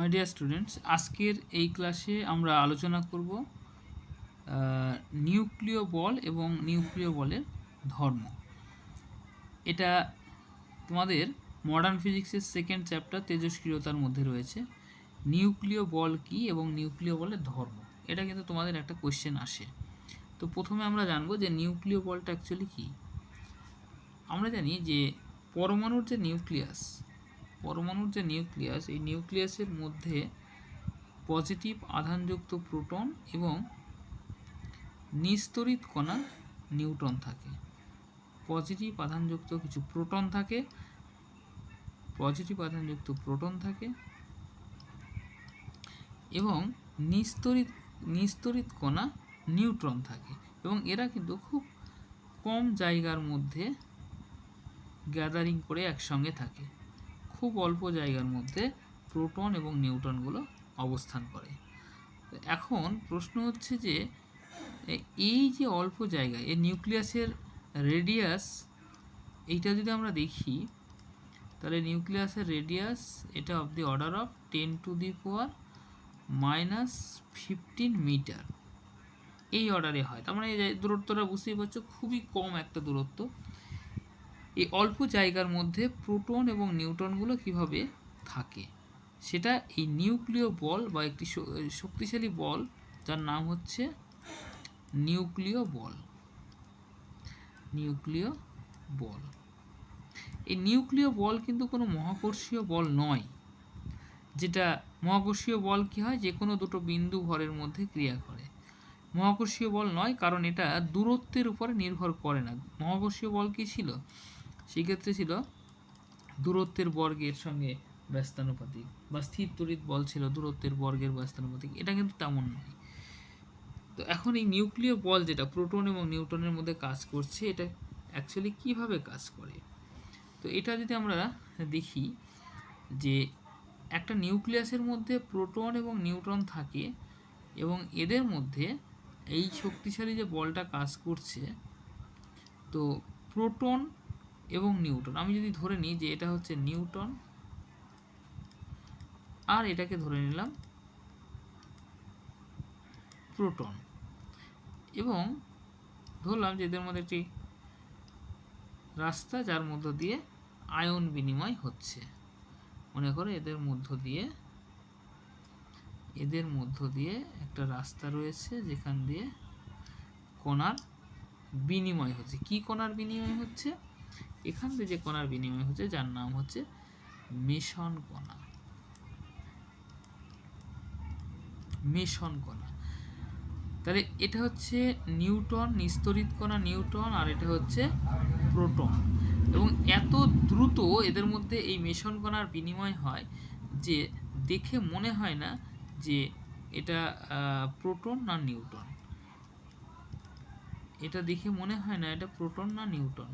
My dear students আজকের এই ক্লাসে আমরা আলোচনা করব নিউক্লিয় বল এবং নিউক্লিয় বলের ধর্ম। এটা তোমাদের মডার্ন ফিজিক্সের সেকেন্ড চ্যাপ্টার তেজস্ক্রিয়তার মধ্যে রয়েছে। নিউক্লিয় বল কি এবং নিউক্লিয় বলের ধর্ম? এটা কিন্তু তোমাদের একটা কোয়েশ্চেন আসে। তো প্রথমে আমরা জানব যে নিউক্লিয় বলটা অ্যাকচুয়ালি কী? আমরা জানি যে পরমাণুর যে নিউক্লিয়াস পরমাণুর যে নিউক্লিয়াস, এই নিউক্লিয়াসের মধ্যে পজিটিভ আধানযুক্ত প্রোটন এবং নিস্তরিত কণা নিউট্রন থাকে। পজিটিভ আধানযুক্ত কিছু প্রোটন থাকে পজিটিভ আধানযুক্ত প্রোটন থাকে এবং নিস্তরিত নিস্তরিত কণা নিউট্রন থাকে এবং এরা কিন্তু খুব কম জায়গার মধ্যে গ্যাদারিং করে একসঙ্গে থাকে। খুব অল্প জায়গার মধ্যে প্রোটন এবং নিউট্রনগুলো অবস্থান করে। এখন প্রশ্ন হচ্ছে যে এই যে অল্প জায়গায় এই নিউক্লিয়াসের রেডিয়াস, এইটা যদি আমরা দেখি, তাহলে নিউক্লিয়াসের রেডিয়াস, এটা of the order of ten to the power minus fifteen metre. এই অর্ডারে হয়। তার মানে এই দূরত্বটা বুঝতেই পারছ, খুবই কম একটা দূরত্ব। এই অল্প জায়গার মধ্যে প্রোটন এবং নিউট্রনগুলো কীভাবে থাকে? সেটা এই নিউক্লিয় বল বা একটি শক্তিশালী বল, যার নাম হচ্ছে নিউক্লিয় বল। নিউক্লিয় বল। এই নিউক্লিয় বল কিন্তু কোনো মহাকর্ষীয় বল নয়। যেটা মহাকর্ষীয় বল কি হয়? যে কোনো দুটো বিন্দু ভরের মধ্যে ক্রিয়া করে। মহাকর্ষীয় বল নয়, কারণ এটা দূরত্বের উপরে নির্ভর করে না। মহাকর্ষীয় বল কি ছিল? সেক্ষেত্রে ছিল দূরত্বের বর্গের সঙ্গে ব্যস্তানুপাতিক বা স্থির তড়িৎ বল ছিল দূরত্বের বর্গের ব্যস্তানুপাতিক। এটা কিন্তু তেমন নয়। তো এখন এই নিউক্লিয় বল যেটা প্রোটন এবং নিউটনের মধ্যে কাজ করছে, এটা অ্যাকচুয়ালি কীভাবে কাজ করে? তো এটা যদি আমরা দেখি যে একটা নিউক্লিয়াসের মধ্যে প্রোটন এবং নিউট্রন থাকে এবং এদের মধ্যে এই শক্তিশালী যে বলটা কাজ করছে, তো প্রোটন এবং নিউটন, আমি যদি ধরে নিই যে এটা হচ্ছে নিউটন, আর এটাকে ধরে নিলাম প্রোটন। এবং ধরলাম যে এদের মধ্যে একটি রাস্তা যার মধ্য দিয়ে আয়ন বিনিময় হচ্ছে। মনে করো এদের মধ্য দিয়ে এদের মধ্য দিয়ে একটা রাস্তা রয়েছে যেখান দিয়ে কণার বিনিময় হচ্ছে। কি কণার বিনিময় হচ্ছে? এখান থেকে যে কণার বিনিময় হচ্ছে, যার নাম হচ্ছে মিশন কণা মিশন কণা তাহলে এটা হচ্ছে নিউটন, নিস্তরিত কণা নিউটন, আর এটা হচ্ছে প্রোটন। এবং এত দ্রুত এদের মধ্যে এই মিশন কণার বিনিময় হয় যে দেখে মনে হয় না যে এটা প্রোটন না নিউটন? এটা দেখে মনে হয় না এটা প্রোটন না নিউটন?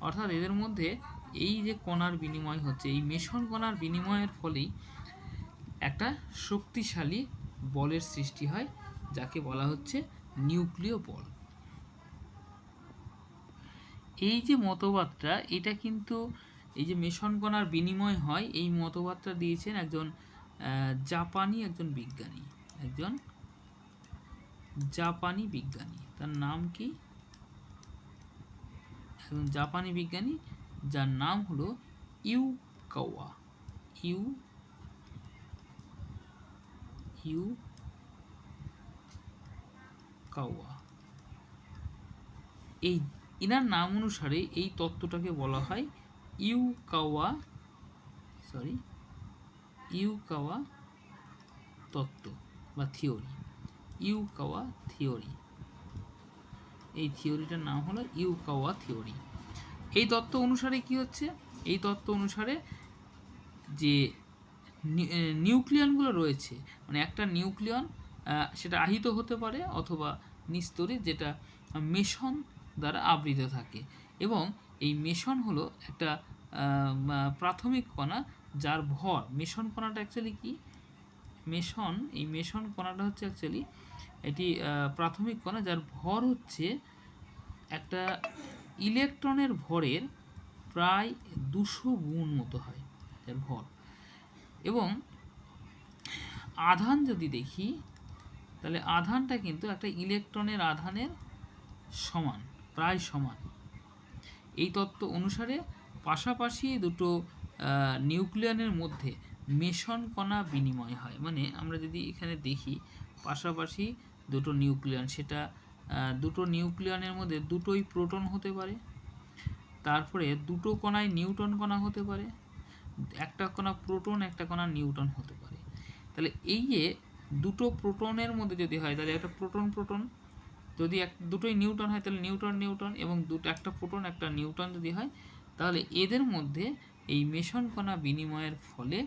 অর্থাৎ এদের মধ্যে এই যে কণার বিনিময় হচ্ছে, এই মেশন কণার বিনিময়ের ফলেই একটা শক্তিশালী বলের সৃষ্টি হয়, যাকে বলা হচ্ছে নিউক্লিয় বল। এই যে মতবাদটা, এটা কিন্তু এই যে মেশন কণার বিনিময় হয়, এই মতবাদটা দিয়েছেন একজন জাপানি একজন বিজ্ঞানী, একজন জাপানি বিজ্ঞানী। তার নাম কি? একজন জাপানি বিজ্ঞানী, যার নাম হলো ইউ কাওয়া। ইউ ইউ কাওয়া। এই, ইনার নাম অনুসারে এই তত্ত্বটাকে বলা হয় Yukawa sorry Yukawa তত্ত্ব বা থিওরি ইউকাওয়া থিওরি এই থিওরিটার নাম হলো ইউকাওয়া থিওরি এই তত্ত্ব অনুসারে কি হচ্ছে? এই তত্ত্ব অনুসারে যে নিউক্লিয়নগুলো রয়েছে মানে একটা নিউক্লিয়ন সেটা আহিত হতে পারে অথবা নিস্তরিত যেটা মেশন দ্বারা আবৃত থাকে। এবং এই মেশন হলো একটা প্রাথমিক কণা যার ভর, মেশন কণাটা অ্যাকচুয়ালি কি? মেশন, এই মেশন কণাটা হচ্ছে অ্যাকচুয়ালি এটি প্রাথমিক কণা যার ভর হচ্ছে একটা ইলেকট্রনের ভরের প্রায় দুশো গুণ মতো হয় এর ভর। এবং আধান যদি দেখি, তাহলে আধানটা কিন্তু একটা ইলেকট্রনের আধানের সমান, প্রায় সমান। এই তত্ত্ব অনুসারে পাশাপাশি দুটো নিউক্লিয়নের মধ্যে মেশন কণা বিনিময় হয়। মানে আমরা যদি এখানে দেখি, পাশাপাশি দুটো নিউক্লিয়ন, সেটা দুটো নিউক্লিয়নের মধ্যে দুটোই প্রোটন হতে পারে, তারপরে দুটো কণায় নিউটন কণা হতে পারে, একটা কণা প্রোটন, একটা কণা নিউটন হতে পারে। তাহলে এই যে দুটো প্রোটনের মধ্যে যদি হয়, তাহলে একটা প্রোটন প্রোটন, যদি এক, দুটোই নিউটন হয়, তাহলে নিউটন নিউটন, এবং দুটো, একটা প্রোটন, একটা নিউটন যদি হয়, তাহলে এদের মধ্যে এই মেশন কণা বিনিময়ের ফলে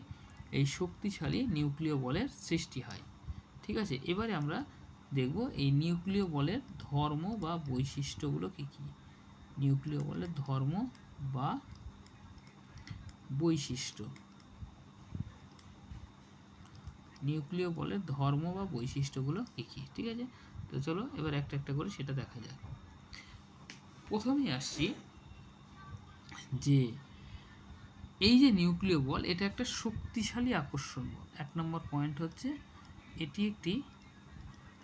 এই শক্তিশালী নিউক্লিয় বলের সৃষ্টি হয়। ঠিক আছে? এবারে আমরা দেখব এই নিউক্লিয় বলের ধর্ম বা বৈশিষ্ট্যগুলো কী? কী নিউক্লিয় বলের ধর্ম বা বৈশিষ্ট্য। নিউক্লিয় বলের ধর্ম বা বৈশিষ্ট্যগুলো কী কী? ঠিক আছে? তো চলো এবার একটা একটা করে সেটা দেখা যাক। প্রথমেই আসছি যে এই যে নিউক্লিয় বল, এটা একটা শক্তিশালী আকর্ষণ বল। এক নম্বর পয়েন্ট হচ্ছে, এটি একটি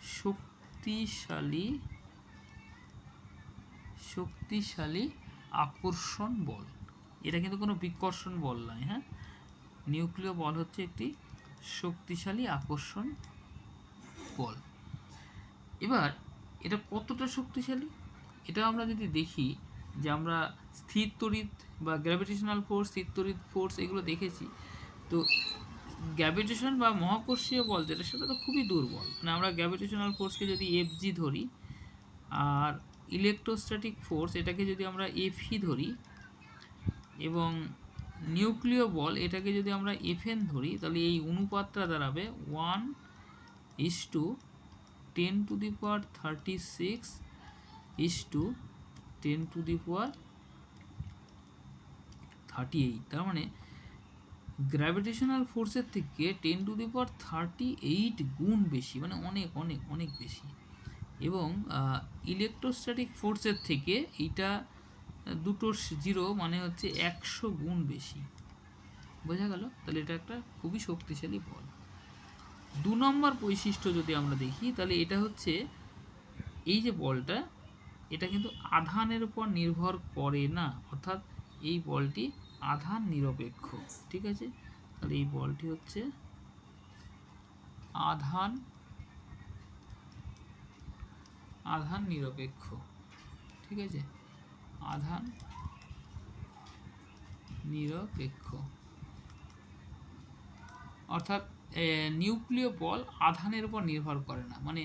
শক্তিশালী শক্তিশালী আকর্ষণ বল। এটা কিন্তু কোনো বিকর্ষণ বল নয় হ্যাঁ? নিউক্লিয় বল হচ্ছে একটি শক্তিশালী আকর্ষণ বল। এবার, এটা কতটা শক্তিশালী? এটা আমরা যদি দেখি যে আমরা স্থির তড়িৎ বা গ্র্যাভিটেশনাল ফোর্স স্থির ফোর্স এগুলো দেখেছি। তো গ্র্যাভিটেশন বা মহাকর্ষীয় বল যেটা সেটা তো খুবই দুর্বল মানে আমরা গ্র্যাভিটেশনাল ফোর্সকে যদি এফ জি ধরি আর ইলেকট্রোস্ট্যাটিক ফোর্স এটাকে যদি আমরা এফই ধরি এবং নিউক্লিয় বল এটাকে যদি আমরা এফএন ধরি, তাহলে এই অনুপাতটা দাঁড়াবে one is to ten to the power thirty six is to ten to the power thirty eight তার মানে গ্র্যাভিটেশনাল ফোর্সের থেকে ten to the power thirty eight গুণ বেশি মানে অনেক অনেক অনেক বেশি। এবং ইলেকট্রোস্ট্যাটিক ফোর্সের থেকে এইটা দুটো জিরো মানে হচ্ছে একশো গুণ বেশি। বোঝা গেল? তাহলে এটা একটা খুবই শক্তিশালী বল। দু নম্বর বৈশিষ্ট্য যদি আমরা দেখি, তাহলে এটা হচ্ছে এই যে বলটা, এটা কিন্তু আধানের উপর নির্ভর করে না। অর্থাৎ এই বলটি আধান নিরপেক্ষ, ঠিক আছে? তাহলে এই বলটি হচ্ছে আধান আধান নিরপেক্ষ, ঠিক আছে? আধান নিরপেক্ষ। অর্থাৎ নিউক্লিয় বল আধানের উপর নির্ভর করে না। মানে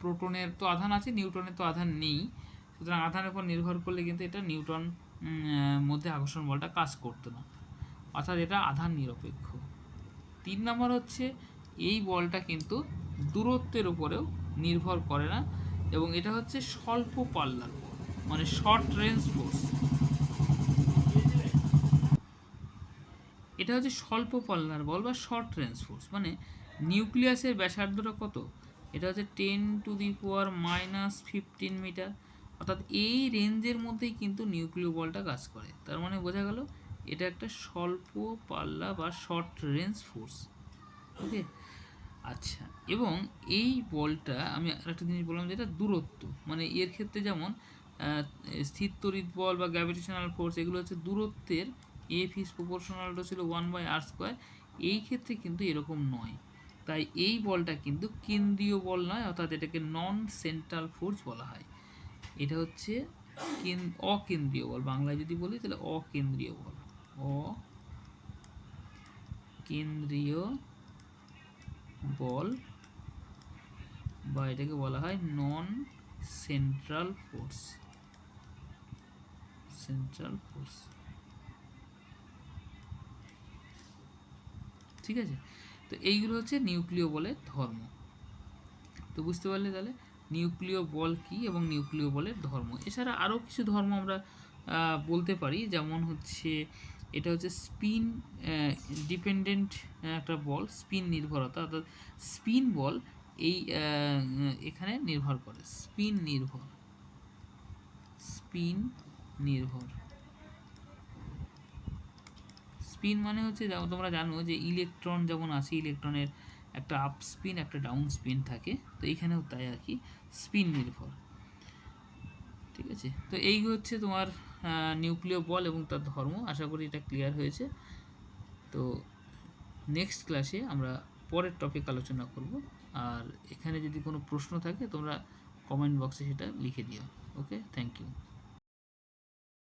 প্রোটনের তো আধান আছে, নিউটনের তো আধান নেই। সুতরাং আধানের উপর নির্ভর করলে কিন্তু এটা নিউটন মধ্যে আকর্ষণ বলটা কাজ করতো না। অর্থাৎ এটা আধান নিরপেক্ষ। তিন নম্বর হচ্ছে, এই বলটা কিন্তু দূরত্বের উপরেও নির্ভর করে না এবং এটা হচ্ছে স্বল্প পাল্লার বল মানে শর্ট রেঞ্জ ফোর্স এটা হচ্ছে স্বল্প পাল্লার বল বা শর্ট রেঞ্জ ফোর্স মানে নিউক্লিয়াসের ব্যাসার্ধটা কত? এটা হচ্ছে ten to the power minus fifteen metre অর্থাৎ এই রেঞ্জের মধ্যেই কিন্তু নিউক্লিয় বলটা কাজ করে। তার মানে বোঝা গেল এটা একটা স্বল্প পাল্লা বা শর্ট রেঞ্জ ফোর্স। ওকে? আচ্ছা এবং এই বলটা আমি আরেকটা জিনিস বললাম যেটা দূরত্ব। মানে এর ক্ষেত্রে যেমন স্থির তড়িৎ বল বা গ্র্যাভিটেশনাল ফোর্স এগুলো হচ্ছে দূরত্বের এফ ইস প্রপোর্শনালটা ছিল ওয়ান বাই আর স্কোয়ার এই ক্ষেত্রে কিন্তু এরকম নয়। তাই এই বলটা কিন্তু কেন্দ্রীয় বল নয়, অর্থাৎ এটাকে নন সেন্ট্রাল ফোর্স বলা হয়। এটা হচ্ছে কেন- অকেন্দ্রীয় বল। বাংলায় যদি বলি তাহলে অকেন্দ্রীয় বল। অকেন্দ্রীয় বল বা এটাকে বলা হয় non central force central force ঠিক আছে? তো এইগুলো হচ্ছে নিউক্লিয় বলের ধর্ম। তো বুঝতে পারলে তাহলে? নিউক্লিয় বল কি এবং নিউক্লিয় বলের ধর্ম? এছাড়া আরও কিছু ধর্ম আমরা বলতে পারি। যেমন হচ্ছে, এটা হচ্ছে স্পিন ডিপেন্ডেন্ট একটা বল, স্পিন নির্ভরতা। অর্থাৎ স্পিন বল এই এখানে নির্ভর করে। স্পিন নির্ভর। স্পিন নির্ভর। স্পিন মানে হচ্ছে তোমরা জানো যে ইলেকট্রন যেমন আছে, ইলেকট্রনের একটা আপ স্পিন একটা ডাউন স্পিন থাকে। তো এইখানেও তাই আর কি স্পিন নির্ভর। ঠিক আছে? তো এই হচ্ছে তোমার নিউক্লিয় বল এবং তার ধর্ম। আশা করি এটা ক্লিয়ার হয়েছে। তো নেক্সট ক্লাসে আমরা পরের টপিক আলোচনা করব। আর এখানে যদি কোনো প্রশ্ন থাকে, তোমরা কমেন্ট বক্সে সেটা লিখে দিও। Okay thank you